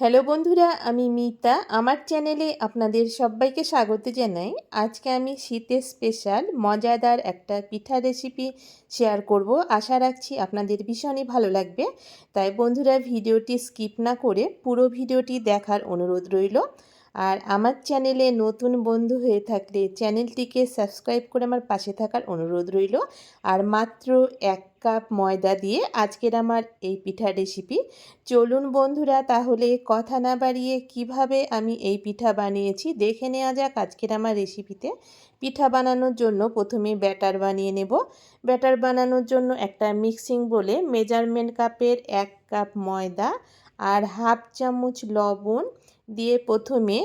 Hello বন্ধুরা, আমি মিতা। আমার চ্যানেলে আপনাদের সবাইকে স্বাগত জানাই। আজকে আমি শীতের স্পেশাল, মজাদার একটা পিঠা রেসিপি শেয়ার করব। আশা রাখছি আপনাদের ভীষণই ভালো লাগবে। তাই বন্ধুরা, ভিডিওটি স্কিপ না করে পুরো ভিডিওটি দেখার অনুরোধ রইল। আর আমার চ্যানেলে নতুন বন্ধু হয়ে থাকলে চ্যানেলটিকে সাবস্ক্রাইব করে আমার পাশে থাকার অনুরোধ রইল। আর মাত্র এক কাপ ময়দা দিয়ে আজকের আমার এই পিঠা রেসিপি চলুন বন্ধুরা, তাহলে কথা না বাড়িয়ে কীভাবে আমি এই পিঠা বানিয়েছি দেখে নেওয়া যাক আজকের আমার রেসিপিতে পিঠা বানানোর জন্য প্রথমে ব্যাটার বানিয়ে নেব। ব্যাটার বানানোর জন্য একটা মিক্সিং বলে মেজারমেন্ট কাপের এক কাপ ময়দা আর হাফ চামচ লবণ দিয়ে প্রথমে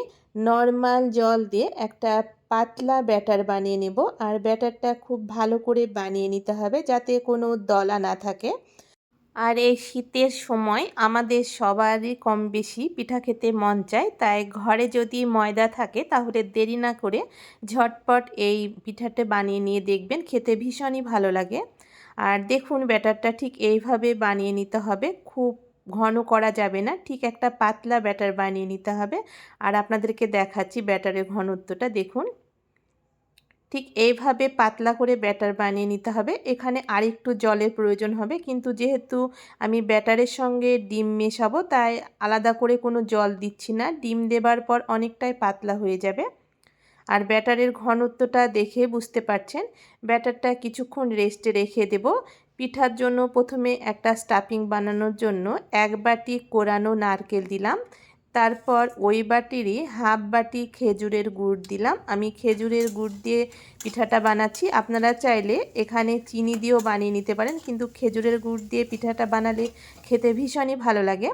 নর্মাল জল দিয়ে একটা পাতলা ব্যাটার বানিয়ে নেব। আর ব্যাটারটা খুব ভালো করে বানিয়ে নিতে হবে যাতে কোনো দলা না থাকে। আর এই শীতের সময় আমাদের সবারই কম বেশি পিঠা খেতে মন চায়, তাই ঘরে যদি ময়দা থাকে তাহলে দেরি না করে ঝটপট এই পিঠাটা বানিয়ে নিয়ে দেখবেন, খেতে ভীষণই ভালো লাগে। আর দেখুন ব্যাটারটা ঠিক এইভাবে বানিয়ে নিতে হবে, খুব ঘন করা যাবে না। ঠিক একটা পাতলা ব্যাটার বানিয়ে নিতে হবে। আর আপনাদেরকে দেখাচ্ছি ব্যাটারের ঘনত্বটা, দেখুন। ঠিক এইভাবে পাতলা করে ব্যাটার বানিয়ে নিতে হবে। এখানে আরেকটু জলের প্রয়োজন হবে। কিন্তু যেহেতু আমি ব্যাটারের সঙ্গে ডিম মেশাবো, তাই আলাদা করে কোনো জল দিচ্ছি না। ডিম দেবার পর অনেকটাই পাতলা হয়ে যাবে। আর ব্যাটারের ঘনত্বটা দেখে বুঝতে পারছেন। ব্যাটারটা কিছুক্ষণ রেস্টে রেখে দেব। পিঠার জন্য প্রথমে একটা স্টাফিং বানানোর জন্য এক বাটি কোরানো নারকেল দিলাম। তারপর ওই বাটিরই হাফ বাটি খেজুরের গুড় দিলাম। আমি খেজুরের গুড় দিয়ে পিঠাটা বানাচ্ছি। আপনারা চাইলে এখানে চিনি দিয়েও বানিয়ে নিতে পারেন, কিন্তু খেজুরের গুড় দিয়ে পিঠাটা বানালে খেতে ভীষণই ভালো লাগে।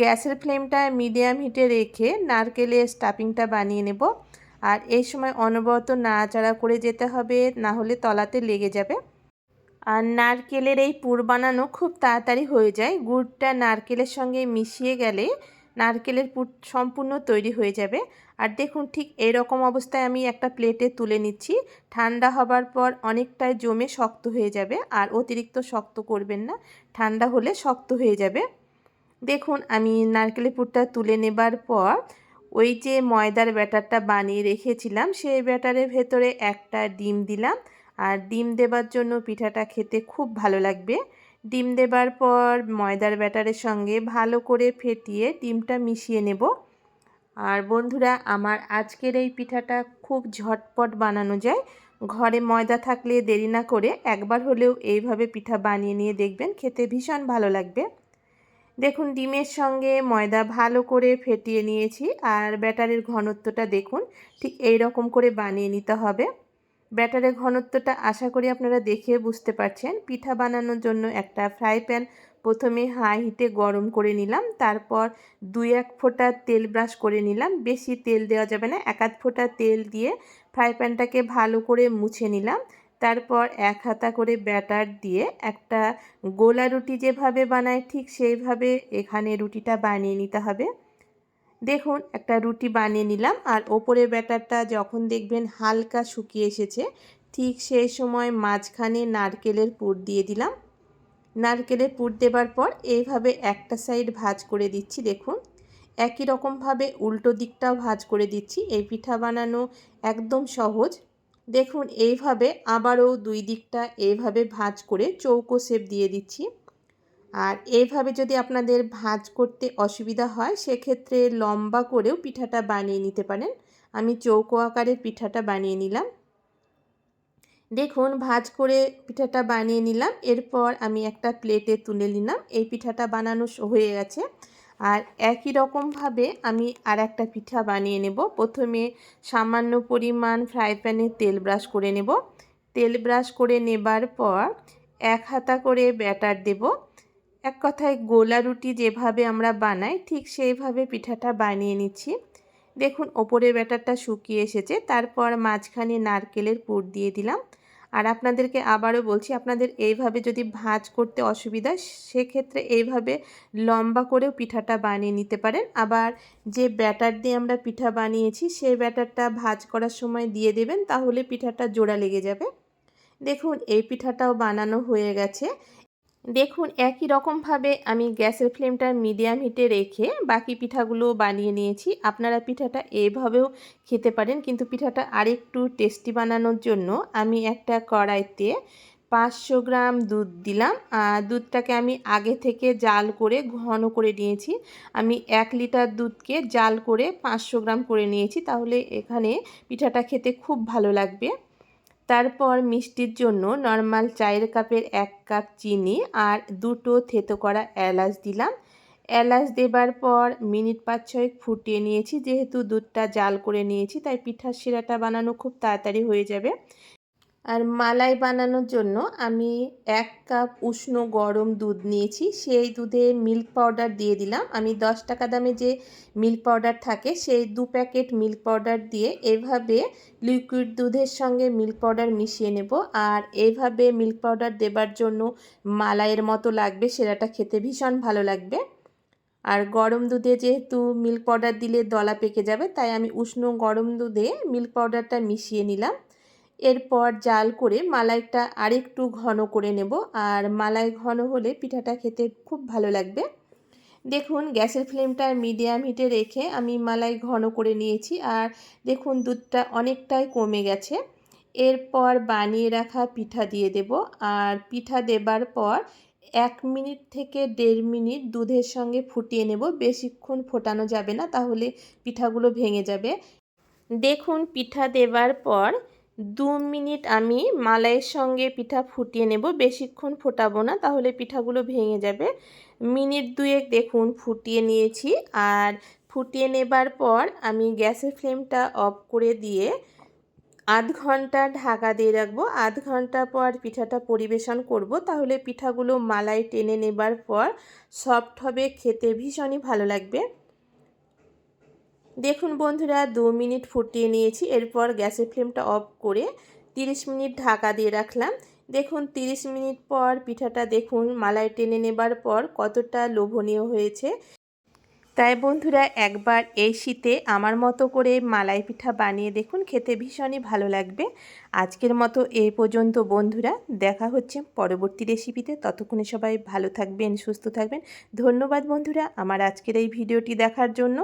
গ্যাসের ফ্লেমটা মিডিয়াম হিটে রেখে নারকেলের স্টাফিংটা বানিয়ে নেব। আর এই সময় অনবরত নাড়াচাড়া করে যেতে হবে, না হলে তলাতে লেগে যাবে। আর নারকেলের এই পুর বানানো খুব তাড়াতাড়ি হয়ে যায়। গুড়টা নারকেলের সঙ্গে মিশিয়ে গেলে নারকেলের পুর সম্পূর্ণ তৈরি হয়ে যাবে। আর দেখুন ঠিক এই রকম অবস্থায় আমি একটা প্লেটে তুলে নিচ্ছি। ঠান্ডা হবার পর অনেকটাই জমে শক্ত হয়ে যাবে আর অতিরিক্ত শক্ত করবেন না। ঠান্ডা হলে শক্ত হয়ে যাবে। দেখুন আমি নারকেলের পুরটা তুলে নেবার পর ওই যে ময়দার ব্যাটারটা বানিয়ে রেখেছিলাম, সেই ব্যাটারের ভেতরে একটা ডিম দিলাম। আর ডিম দেবার জন্য পিঠাটা খেতে খুব ভালো লাগবে। ডিম দেবার পর ময়দার ব্যাটারের সঙ্গে ভালো করে ফেটিয়ে ডিমটা মিশিয়ে নেব। আর বন্ধুরা, আমার আজকের এই পিঠাটা খুব ঝটপট বানানো যায়। ঘরে ময়দা থাকলে দেরি না করে একবার হলেও এইভাবে পিঠা বানিয়ে নিয়ে দেখবেন, খেতে ভীষণ ভালো লাগবে। দেখুন, ডিমের সঙ্গে ময়দা ভালো করে ফেটিয়ে নিয়েছি আর ব্যাটারের ঘনত্বটা দেখুন, ঠিক এই রকম করে বানিয়ে নিতে হবে। ব্যাটারের ঘনত্বটা আশা করি আপনারা দেখে বুঝতে পারছেন। পিঠা বানানোর জন্য একটা ফ্রাই প্যান প্রথমে হাই হিটে গরম করে নিলাম, তারপর দুই এক ফোঁটা তেল ব্রাশ করে নিলাম। বেশি তেল দেওয়া যাবে না, এক আধ ফোঁটা তেল দিয়ে ফ্রাই প্যানটাকে ভালো করে মুছে নিলাম। তারপর এক হাতা করে ব্যাটার দিয়ে একটা গোলা রুটি যেভাবে বানায় ঠিক সেইভাবে এখানে রুটিটা বানিয়ে নিতে হবে। দেখুন, একটা রুটি বানিয়ে নিলাম আর ওপরে ব্যাটারটা যখন দেখবেন হালকা শুকিয়ে এসেছে, ঠিক সেই সময় মাঝখানে নারকেলের পুর দিয়ে দিলাম। নারকেলের পুর দেবার পর এইভাবে একটা সাইড ভাজ করে দিচ্ছি, দেখুন। একই রকমভাবে উল্টো দিকটাও ভাজ করে দিচ্ছি, এই পিঠা বানানো একদম সহজ। দেখুন, এইভাবে আবারও দুই দিকটা এইভাবে ভাজ করে চৌকো শেপ দিয়ে দিচ্ছি। আর এইভাবে যদি আপনাদের ভাজ করতে অসুবিধা হয়, সেক্ষেত্রে লম্বা করেও পিঠাটা বানিয়ে নিতে পারেন। আমি চৌকো আকারের পিঠাটা বানিয়ে নিলাম। দেখুন, ভাজ করে পিঠাটা বানিয়ে নিলাম। এরপর আমি একটা প্লেটে তুলে নিলাম। এই পিঠাটা বানানো হয়ে গেছে। আর একই রকমভাবে আমি আর একটা পিঠা বানিয়ে নেব। প্রথমে সামান্য পরিমাণ ফ্রাই প্যানে তেল ব্রাশ করে নেব। তেল ব্রাশ করে নেবার পর এক হাতা করে ব্যাটার দেব। এক কথায় গোলা রুটি যেভাবে আমরা বানাই, ঠিক সেইভাবে পিঠাটা বানিয়ে নিচ্ছি। দেখুন ওপরে ব্যাটারটা শুকিয়ে এসেছে, তারপর মাঝখানে নারকেলের পুর দিয়ে দিলাম। আর আপনাদেরকে আবারও বলছি, আপনাদের এইভাবে যদি ভাজ করতে অসুবিধা সেক্ষেত্রে এইভাবে লম্বা করেও পিঠাটা বানিয়ে নিতে পারেন। আবার যে ব্যাটার দিয়ে আমরা পিঠা বানিয়েছি, সেই ব্যাটারটা ভাজ করার সময় দিয়ে দেবেন, তাহলে পিঠাটা জোড়া লেগে যাবে। দেখুন, এই পিঠাটাও বানানো হয়ে গেছে। দেখুন, একই রকমভাবে আমি গ্যাসের ফ্লেমটা মিডিয়াম হিটে রেখে বাকি পিঠাগুলো বানিয়ে নিয়েছি। আপনারা পিঠাটা এভাবেও খেতে পারেন, কিন্তু পিঠাটা আরেকটু টেস্টি বানানোর জন্য আমি একটা কড়াইতে পাঁচশো গ্রাম দুধ দিলাম। আর দুধটাকে আমি আগে থেকে জাল করে, ঘন করে নিয়েছি। আমি এক লিটার দুধকে জাল করে পাঁচশো গ্রাম করে নিয়েছি। তাহলে এখানে পিঠাটা খেতে খুব ভালো লাগবে। তারপর মিষ্টির জন্য নর্মাল চায়ের কাপের এক কাপ চিনি আর দুটো থেতো করা এলাচ দিলাম। এলাচ দেবার পর মিনিট পাঁচ ছয়েক ফুটিয়ে নিয়েছি। যেহেতু দুধটা জাল করে নিয়েছি, তাই পিঠার শিরাটা বানানো খুব তাড়াতাড়ি হয়ে যাবে। আর মালাই বানানোর জন্য আমি এক কাপ উষ্ণ গরম দুধ নিয়েছি। সেই দুধে মিল্ক পাউডার দিয়ে দিলাম। আমি দশ টাকা দামে যে মিল্ক পাউডার থাকে, সেই দু প্যাকেট মিল্ক পাউডার দিয়ে এভাবে লিকুইড দুধের সঙ্গে মিল্ক পাউডার মিশিয়ে নেব। আর এইভাবে মিল্ক পাউডার দেবার জন্য মালাইয়ের মতো লাগবে, সেরাটা খেতে ভীষণ ভালো লাগবে। আর গরম দুধে যেহেতু মিল্ক পাউডার দিলে দলা পেকে যাবে, তাই আমি উষ্ণ গরম দুধে মিল্ক পাউডারটা মিশিয়ে নিলাম। এরপর জাল করে মালাইটা আরেকটু ঘন করে নেব। আর মালাই ঘন হলে পিঠাটা খেতে খুব ভালো লাগবে। দেখুন, গ্যাসের ফ্লেমটা মিডিয়াম হিটে রেখে আমি মালাই ঘন করে নিয়েছি। আর দেখুন, দুধটা অনেকটাই কমে গেছে। এরপর বানিয়ে রাখা পিঠা দিয়ে দেব। আর পিঠা দেবার পর এক মিনিট থেকে দেড় মিনিট দুধের সঙ্গে ফুটিয়ে নেব। বেশিক্ষণ ফোটানো যাবে না, তাহলে পিঠাগুলো ভেঙে যাবে। দেখুন, পিঠা দেবার পর দু মিনিট আমি মালাইয়ের সঙ্গে পিঠা ফুটিয়ে নেব। বেশিক্ষণ ফোটাবো না, তাহলে পিঠাগুলো ভেঙে যাবে। মিনিট দুয়েক দেখুন, ফুটিয়ে নিয়েছি। আর ফুটিয়ে নেবার পর আমি গ্যাসের ফ্লেমটা অফ করে দিয়ে আধ ঘণ্টা ঢাকা দিয়ে রাখব। আধ ঘণ্টা পর পিঠাটা পরিবেশন করব। তাহলে পিঠাগুলো মালাই টেনে নেবার পর সফট হবে, খেতে ভীষণই ভালো লাগবে। দেখুন বন্ধুরা, দু মিনিট ফুটিয়ে নিয়েছি, এরপর গ্যাসের ফ্লেমটা অফ করে 30 মিনিট ঢাকা দিয়ে রাখলাম। দেখুন 30 মিনিট পর পিঠাটা দেখুন মালাই টেনে নেবার পর কতটা লোভনীয় হয়েছে। তাই বন্ধুরা, একবার এই শীতে আমার মতো করে মালাই পিঠা বানিয়ে দেখুন, খেতে ভীষণই ভালো লাগবে। আজকের মতো এই পর্যন্ত বন্ধুরা, দেখা হচ্ছে পরবর্তী রেসিপিতে। ততক্ষণে সবাই ভালো থাকবেন, সুস্থ থাকবেন। ধন্যবাদ বন্ধুরা, আমার আজকের এই ভিডিওটি দেখার জন্য।